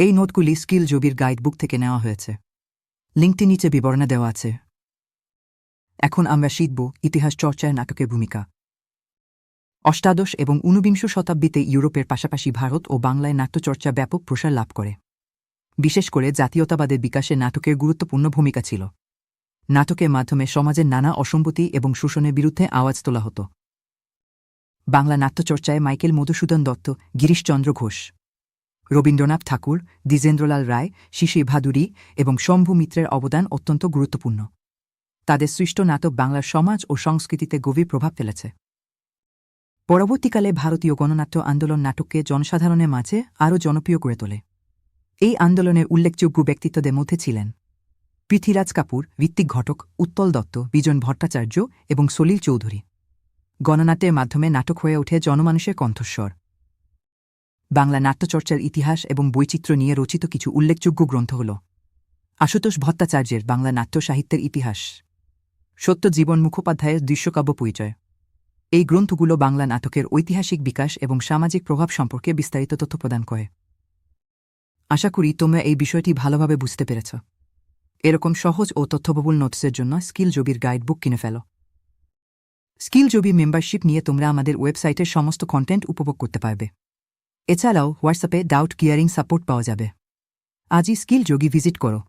এই নোটগুলি স্কিল জবির গাইডবুক থেকে নেওয়া হয়েছে। লিঙ্কটি নিচে বিবরণে দেওয়া আছে। এখন আমরা শিখব ইতিহাস চর্চায় নাটকের ভূমিকা। অষ্টাদশ এবং ঊনবিংশ শতাব্দীতে ইউরোপের পাশাপাশি ভারত ও বাংলায় নাট্যচর্চা ব্যাপক প্রসার লাভ করে। বিশেষ করে জাতীয়তাবাদের বিকাশে নাটকের গুরুত্বপূর্ণ ভূমিকা ছিল। নাটকের মাধ্যমে সমাজের নানা অসম্মতি এবং শোষণের বিরুদ্ধে আওয়াজ তোলা হতো। বাংলা নাট্যচর্চায় মাইকেল মধুসূদন দত্ত, গিরিশচন্দ্র ঘোষ। রবীন্দ্রনাথ ঠাকুর, দ্বিজেন্দ্রলাল রায়, শিশির ভাদুরী এবং শম্ভু মিত্রের অবদান অত্যন্ত গুরুত্বপূর্ণ। তাদের সৃষ্ট নাটক বাংলার সমাজ ও সংস্কৃতিতে গভীর প্রভাব ফেলেছে। পরবর্তীকালে ভারতীয় গণনাট্য আন্দোলন নাটককে জনসাধারণের মাঝে আরও জনপ্রিয় করে তোলে। এই আন্দোলনের উল্লেখযোগ্য ব্যক্তিত্বদের মধ্যে ছিলেন পৃথ্বীরাজ কাপুর, ঋত্বিক ঘটক, উত্তল দত্ত, বিজন ভট্টাচার্য এবং সলিল চৌধুরী। গণনাট্যের মাধ্যমে নাটক হয়ে ওঠে জনমানুষের কণ্ঠস্বর। বাংলা নাট্যচর্চার ইতিহাস এবং বৈচিত্র্য নিয়ে রচিত কিছু উল্লেখযোগ্য গ্রন্থ হল আশুতোষ ভট্টাচার্যের বাংলা নাট্য সাহিত্যের ইতিহাস সত্য জীবন মুখোপাধ্যায়ের দৃশ্যকাব্য পরিচয়। এই গ্রন্থগুলো বাংলা নাটকের ঐতিহাসিক বিকাশ এবং সামাজিক প্রভাব সম্পর্কে বিস্তারিত তথ্য প্রদান করে। আশা করি তোমরা এই বিষয়টি ভালোভাবে বুঝতে পেরেছ। এরকম সহজ ও তথ্যবহুল নোটসের জন্য স্কিল জবির গাইডবুক কিনে ফেলো। স্কিল জবি মেম্বারশিপ নিয়ে তোমরা আমাদের ওয়েবসাইটের সমস্ত কন্টেন্ট উপভোগ করতে পারবে। এছাড়াও হোয়াটসঅ্যাপে ডাউট কিয়ারিং সাপোর্ট পাওয়া যাবে। আজই স্কিল যোগী ভিজিট করো।